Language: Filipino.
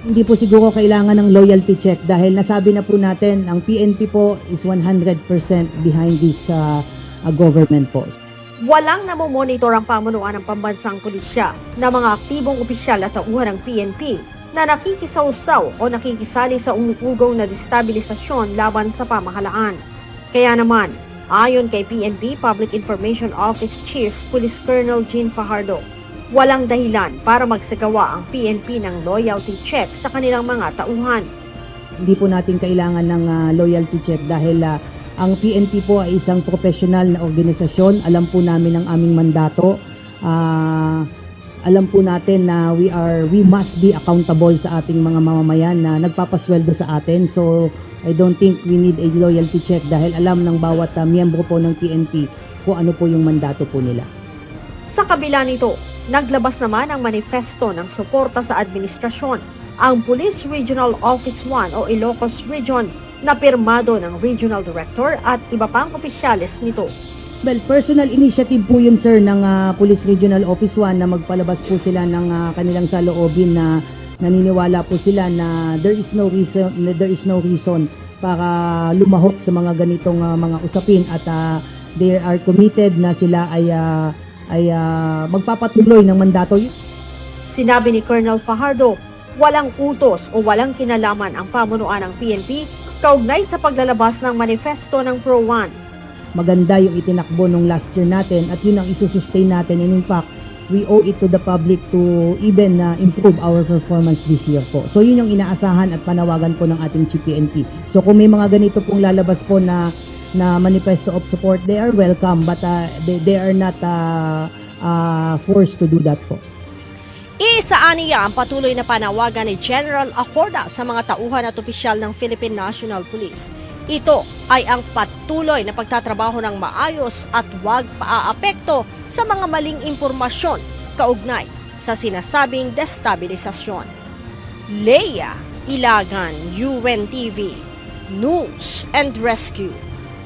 Hindi po siguro kailangan ng loyalty check dahil nasabi na po natin ang PNP po is 100% behind this uh, uh, government po. Walang namomonitor ang pamunuan ng pambansang pulisya na mga aktibong opisyal at tauhan ng PNP na nakikisawsaw o nakikisali sa umuugong na destabilisasyon laban sa pamahalaan. Kaya naman, ayon kay PNP Public Information Office Chief Police Colonel Jean Fajardo, walang dahilan para magsagawa ang PNP ng loyalty check sa kanilang mga tauhan. Hindi po natin kailangan ng uh, loyalty check dahil uh, ang PNP po ay isang professional na organisasyon. Alam po namin ang aming mandato. Ah, alam po natin na we are we must be accountable sa ating mga mamamayan na nagpapasweldo sa atin. So I don't think we need a loyalty check dahil alam ng bawat uh, miyembro po ng PNP kung ano po yung mandato po nila. Sa kabila nito, naglabas naman ang manifesto ng suporta sa administrasyon ang Police Regional Office 1 o Ilocos Region na pirmado ng Regional Director at iba pang opisyalis nito. Well, personal initiative po yun sir ng ah, Police Regional Office 1 na magpalabas po sila ng ah, kanilang saloobin na naniniwala po sila na there is no reason there is no reason para lumahok sa mga ganitong ah, mga usapin at ah, they are committed na sila ay ah, ay ah, magpapatuloy ng mandato. Sinabi ni Colonel Fajardo, walang utos o walang kinalaman ang pamunuan ng PNP kaugnay sa paglalabas ng manifesto ng Pro 1. maganda yung itinakbo nung last year natin at yun ang isusustain natin and in fact we owe it to the public to even uh, improve our performance this year po. So yun yung inaasahan at panawagan po ng ating GPNP. So kung may mga ganito pong lalabas po na na manifesto of support, they are welcome but uh, they, they are not uh, uh, forced to do that po. Isaan niya ang patuloy na panawagan ni General Acorda sa mga tauhan at opisyal ng Philippine National Police. Ito ay ang patuloy na pagtatrabaho ng maayos at huwag paaapekto sa mga maling impormasyon kaugnay sa sinasabing destabilisasyon. Leia Ilagan, UNTV, News and Rescue.